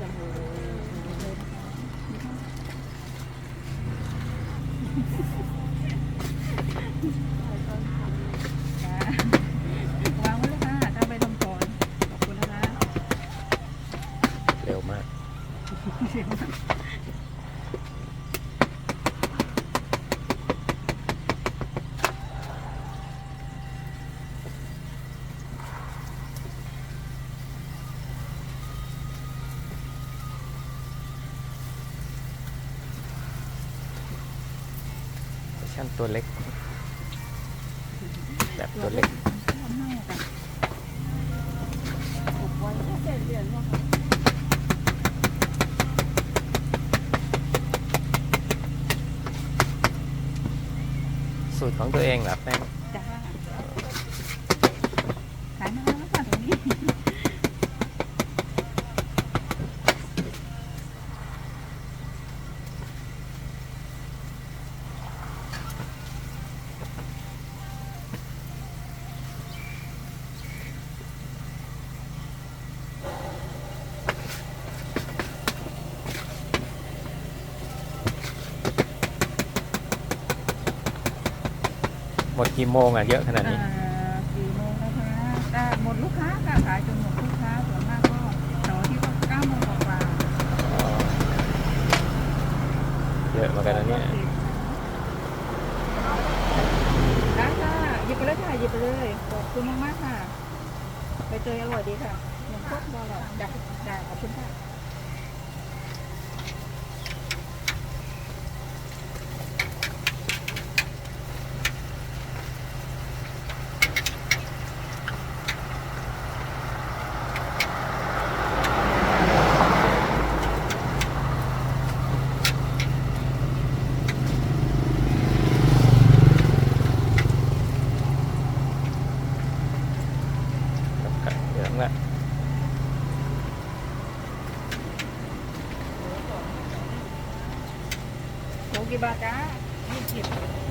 จะโหเลยวางไว้เลยค่ะถ้าไปทำก่อนขอบคุณนะคะ เร็วมาก ชั่นตัวเล็ก แบบตัวเล็กทำให้าค่ะสูตรของตัวเองเหรอแป้ง จ้าขายมานานแล้วค่ะตรงนี้ ห มดกี่โมงอะเยอะขนาดนี้อ่าสี่โมงนะคะได้หมดลูกค้าค่ะขายจนหมดลูกค้าส่วนมากก็เสาร์อาที่ก็เก้าโมงกว่าเยอะเหมือนกันนะเนี่ยได้ค่ะหยิบไปเลยค่ะหยิบไปเลยขอบคุณมากๆค่ะไปเจออร่อยดีค่ะหนึ่งครกบอลอยจ้ะจ้ะขอบคุณค่ะ เหลืองละโลกี่บาทจ้ายี่สิบ